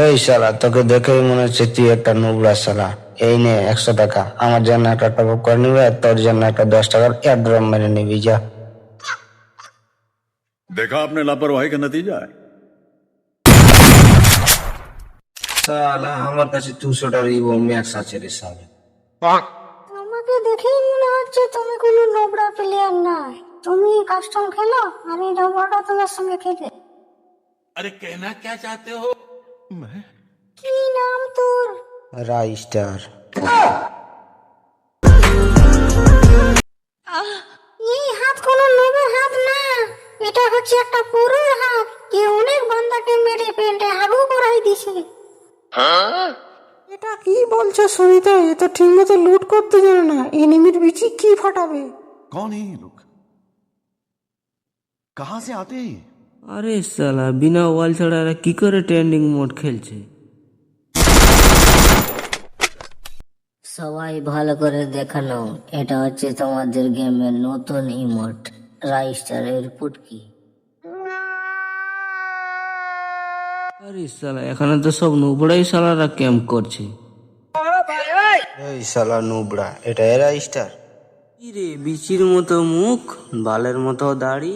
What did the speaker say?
এই শালা তোকে দেখেই মনে হচ্ছে তুই একটা নোবরা শালা এই নে একশো টাকা আমার জন্য একটা টপ আপ করে নিবি আর তোর জন্য একটা দশ টাকার এয়ারড্রপ মেরে নিবি যা देखा आपने लापरवाही का नतीजा है শালা আমার কাছে দুশোটার ইভো ম্যাক্স আছে রে শালা তোমাকে দেখেই মনে হচ্ছে তুমি কোনো নোবরা প্লেয়ার নয় তুমি কাস্টম খেলো আমি নোবরাটা তোমার সঙ্গে খেলে अरे कहना क्या चाहते हो কি নাম তোর রাই স্টার এই হাত কোনো নোবের হাত না এটা হচ্ছে একটা পুরোর হাত যে অনেক বান্দাকে মেরে পেটে হাগু করাই দিছে এটা কি বলছো সুনিতা এ তো ঠিক মতো লুট করতে জানে না এনিমির বিচি কি ফাটাবে कौन है ये लोग कहाँ से आते हैं ये? আরে সালা বিনা ওয়াল ছাড়া এরা কি করে ট্রেন্ডিং মোড খেলছে? সবাই ভালো করে দেখানো এটা হচ্ছে তোমাদের গেমের নতুন ইমোট রাইস্টারের পুটকি। আরে সালা এখানে তো সব নুবড়াই সালারা ক্যাম্প করছে। এই শালা নুবড়া এটা এরা স্টার কি রে বিচির মতো মুখ বালের মতো দাড়ি?